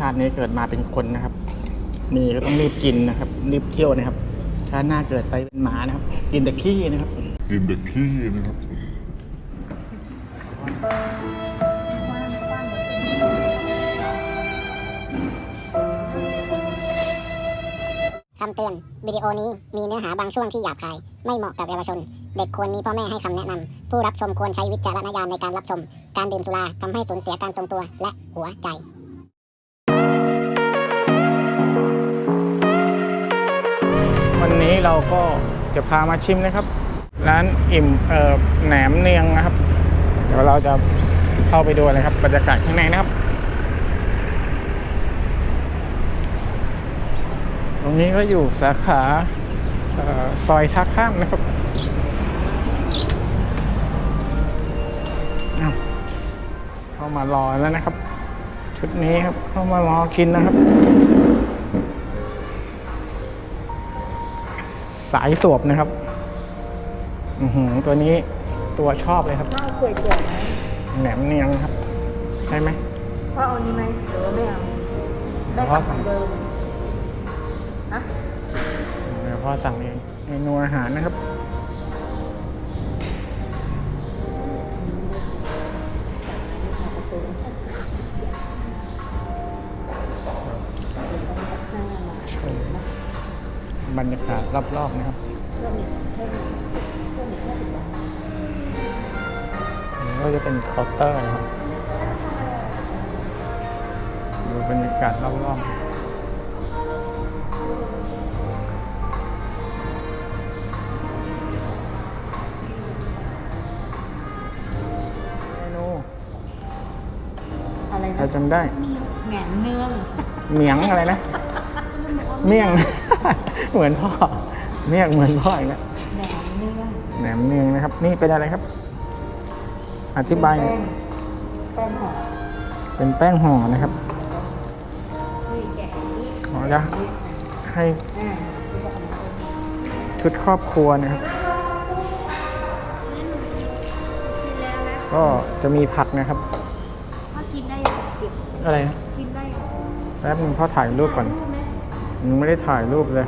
ชาตินี้เกิดมาเป็นคนนะครับ มีก็ต้องรีบกินนะครับ รีบเที่ยวนะครับ ชาติหน้าเกิดไปเป็นหมานะครับ กินแต่ขี้นะครับ กินแต่ขี้นะครับคำเตือน วิดีโอนี้มีเนื้อหาบางช่วงที่หยาบคาย ไม่เหมาะกับเยาวชน เด็กควรมีพ่อแม่ให้คำแนะนำผู้รับชมควรใช้วิจารณญาณในการรับชม การดื่มสุราทำให้สูญเสียการทรงตัวและหัวใจ วันนี้เราก็จะพามาชิมนะครับ ร้านอิ่มเอ่อแหนมเนืองนะครับ เดี๋ยวเราจะเข้าไปดูนะครับบรรยากาศข้างในนะครับ ตรงนี้ก็อยู่สาขาออซอยท่าข้ามนะครับเข้ามารอแล้วนะครับ ชุดนี้ครับเข้ามารอกินนะครับ สายสวบนะครับอือหือตัวนี้ตัวชอบเลยครับข้าวเปื่อยเปื่อยไหมแหนมเนียงครับใช่ไหมพ่อเอานี้ไหมหรือว่าไม่เอาได้พ่อสั่งเหมือนเดิมอะเดี๋ยวพ่อสั่งเองเมนูอาหารนะครับ รรยากาศรอบๆนะครับเพื่อนนี่เพื่อนนี่เพื่อนนี่ห้าสิบบาทอันนี้ก็จะเป็นเคาน์เตอร์นะครับดูบรรยากาศรอบๆ เมนูอะไรใครนะจำได้ แหนมเนือง เหมียงอะไรนะ เมี่ยง เหมือนพ่อ เมี่ยงเหมือนพ่ออีกแล้วแหนมเนืองแหนมเนืองนะครับ นี่เป็นอะไรครับ อธิบายหน่อยแป้งห่อเป็นแป้งห่อนะครับนี่แกะนี่ขอจะให้อ่าชุดครอบครัวนะครับ ก็จะมีผักนะครับ พ่อกินได้ยังจิบอะไรนะกินได้ยังแป๊บนึงพ่อถ่ายรูปก่อน ยังไม่ได้ถ่ายรูปเลย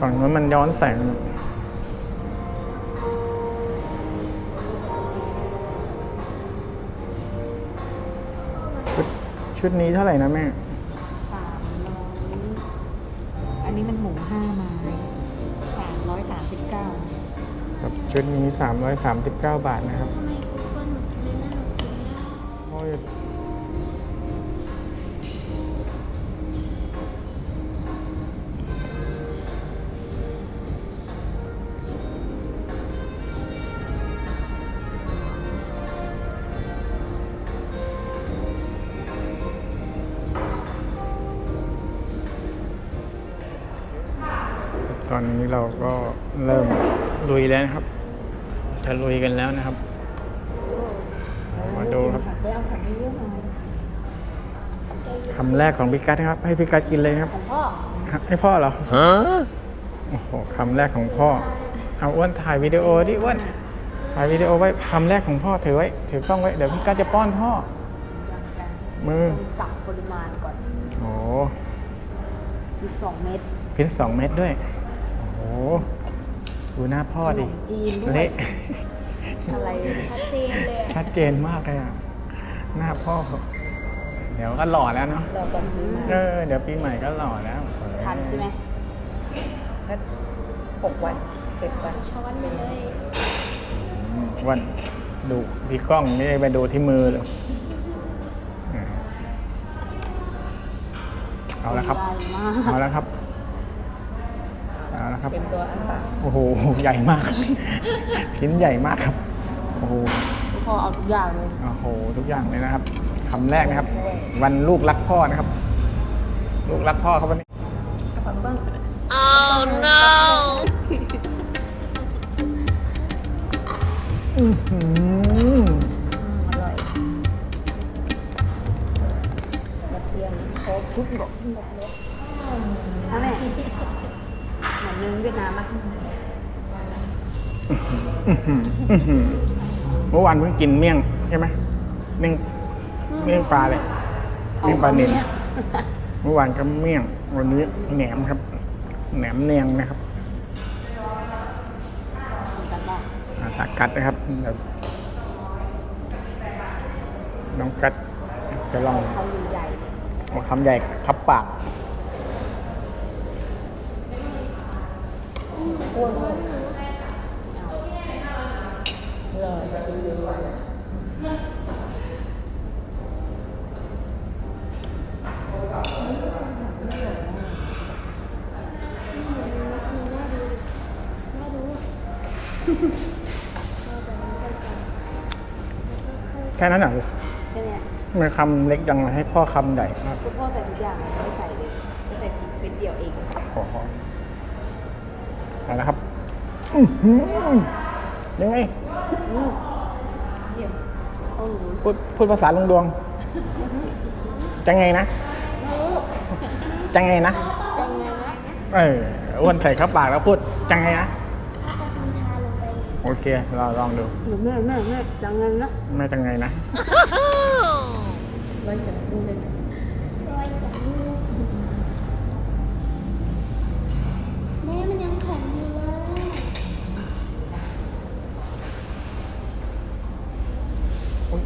ฝั่งนู้นมันย้อนแสงชุดชุดนี้เท่าไหร่นะแม่สามร้อยอันนี้มันหมูห้าไม้สามร้อยสามสิบเก้าครับชุดนี้339บาทนะครับโอ้ย อนนี้เราก็เริ่มลุยแล้วนะครับจะลุยกันแล้วนะครับ มาดูครับไปเอาผักเยอะๆหน่อยคำแรกของพี่กัดนะครับ ให้พี่กัดกินเลยนะครับของพ่อให้พ่อเหรอโอ้โหคำแรกของพ่อ เอาอ้วนถ่ายวิดีโอดิอ้วนถ่ายวิดีโอไว้คำแรกของพ่อถือไว้ถือกล้องไว้เดี๋ยวพี่กัดจะป้อนพ่อมือกลับปริมาณก่อนโอ้อีกสองเม็ดพิษสองเม็ดด้วยโอ้โห ดูหน้าพ่อขนดิมจีนด้วย เละ อะไรชัดเจนเลยชัดเจนมากเลยอะ หน้าพ่อ เดี๋ยวก็หล่อแล้วเนาะ เราก่อนซื้อมาเออ เดี๋ยวปีใหม่ก็หล่อแล้วทันใช่ไหมก็หกวันเจ็ดวันช้อนไปเลยอืมวันดูที่กล้องไม่ได้ไปดูที่มือเลยอ่าเอาละครับใหญ่มาก เอาละครับ เอาละครับ เป็นตัวอันตักโอ้โห ใหญ่มาก ชิ้นใหญ่มากครับ โอ้โหพอเอาทุกอย่างเลย โอ้โห ทุกอย่างเลยนะครับคำแรกนะครับ วันลูกรักพ่อนะครับ ลูกรักพ่อครับวันนี้ กระเป๋าเบิ้งอื้อหืออร่อยกระเทียมครบทุกดอกทุกดอกเลยถ้าแม่เหมือนนึงเวียดนามอะอื้อหืออื้อหือเมื่อวานเพิ่งกินเมี่ยงใช่ไหมเมี่ยงเมี่ยงปลาเลยอเมี่ยงปลาเนินเมื่อวานก็เมี่ยง วันนี้แหนมครับ แหนมเนียงนะครับกันบ้างอาตากัดนะครับเดี๋ยวน้องกัดจะลองเขาดูใหญ่ เอาคำใหญ่ทับปาก อ้วนเลยเลยแค่นั้นเหรอแค่เนี้ยทำไมันคำเล็กจังเลยให้พ่อคำใหญ่มากคุณพ่อใส่ทุกอย่างเลยไม่ใส่เลยไม่ใส่พริกเป็นเดียวเอง ขอ เอาละครับอื้อหือยังไงอืมเดี๋ยวเอาหนูพูดพูดภาษาลุงดวง จังไงนะ จังไงนะเป็นไงนะ เอออ้วนใส่เข้าปากแล้วพูด จังไงนะถ้าจะทำทาลงไปโอเค เราลองดูหนูแม่แม่แม่จังเงินนะไม่จังไงนะ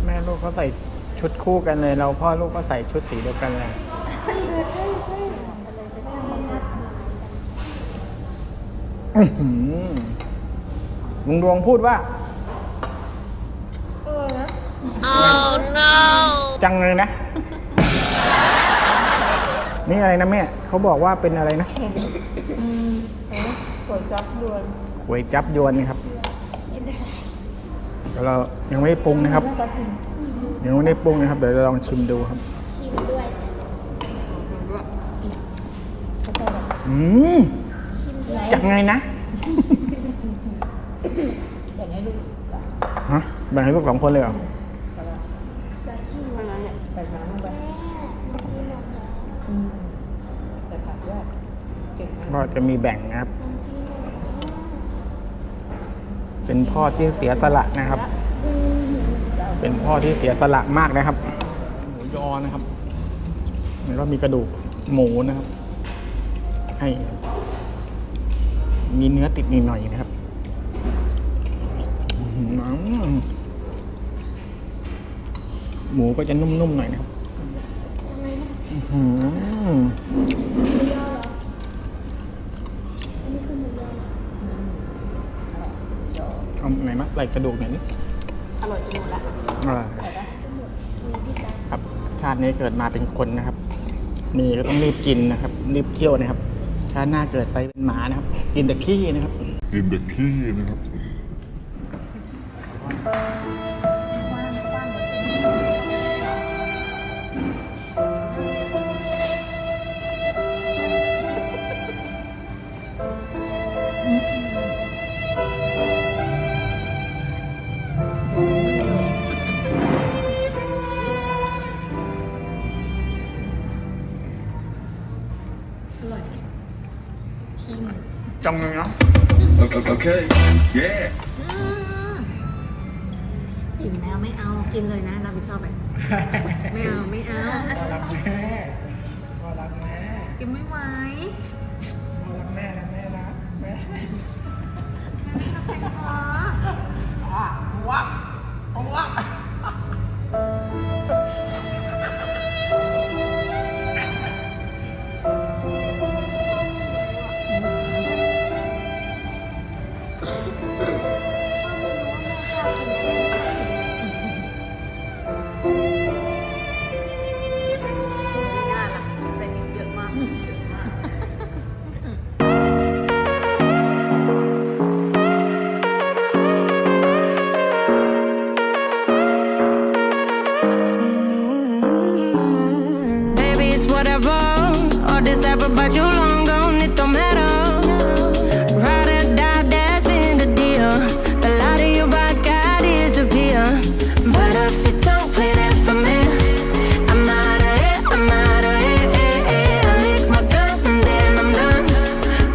แม่ลูกเขาใส่ชุดคู่กันเลย เราพ่อลูกก็ใส่ชุดสีเดียวกันเลย อื้อหือลุงดวงพูดว่า จังเลยนะ นี่อะไรนะแม่เขาบอกว่าเป็นอะไรนะ ก๋วยจับดวนก๋วยจับยวนครับ เดี๋ยวเรายังไม่ได้ปรุงนะครับน่าจะถึงยังไม่ได้ปรุงนะครับ เดี๋ยวเราลองชิมดูครับ ชิมด้วยอืมจังไงนะแบ่งให้ลูกฮะแบ่งให้ลูกสองคนเลยเหรอจะชิมมาเนี่ยใส่น้ำลงไปแม่เมื่อกี้หมดแล้วอืมใส่ผักด้วยเก่งมากก็จะมีแบ่งนะครับ มันชิมหมดแล้ว เป็นพ่อที่เสียสละนะครับ เป็นพ่อที่เสียสละมากนะครับ หมูยอนะครับแล้วก็มีกระดูกหมูนะครับ ให้ มีเนื้อติดนิดหน่อยนะครับหือหมูก็จะนุ่มๆหน่อยนะครับ ทำไมนะ อื้อหือ หมูยอเหรออันนี้คือหมูยอเหรอ เอา ไหนมาใส่กระดูกหน่อยนิอร่อยจนหมดละอ่าครับชาตินี้เกิดมาเป็นคนนะครับ มีก็ต้องรีบกินนะครับรีบเที่ยวนะครับชาติหน้าเกิดไปเป็นหมานะครับ กินแต่ขี้นะครับ กินแต่ขี้นะครับ จังเลยเนาะ Okay. Yeah. อิ่มแล้วไม่เอา กินเลยนะรับผิดชอบไปไม่เอาไม่เอา พ่อรักแม่พ่อรักแม่กินไม่ไหวพ่อรักแม่นะแม่รักแม่อ๋อ This ever, but you long gone, it don't matter. Ride or die, that's been the deal. The light of your. But if you don't play for me, I'm out of I'm out of lick my and then I'm done.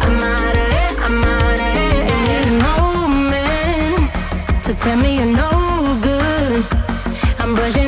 I'm out of I'm out of. No man to tell me you're no good. I'm brushing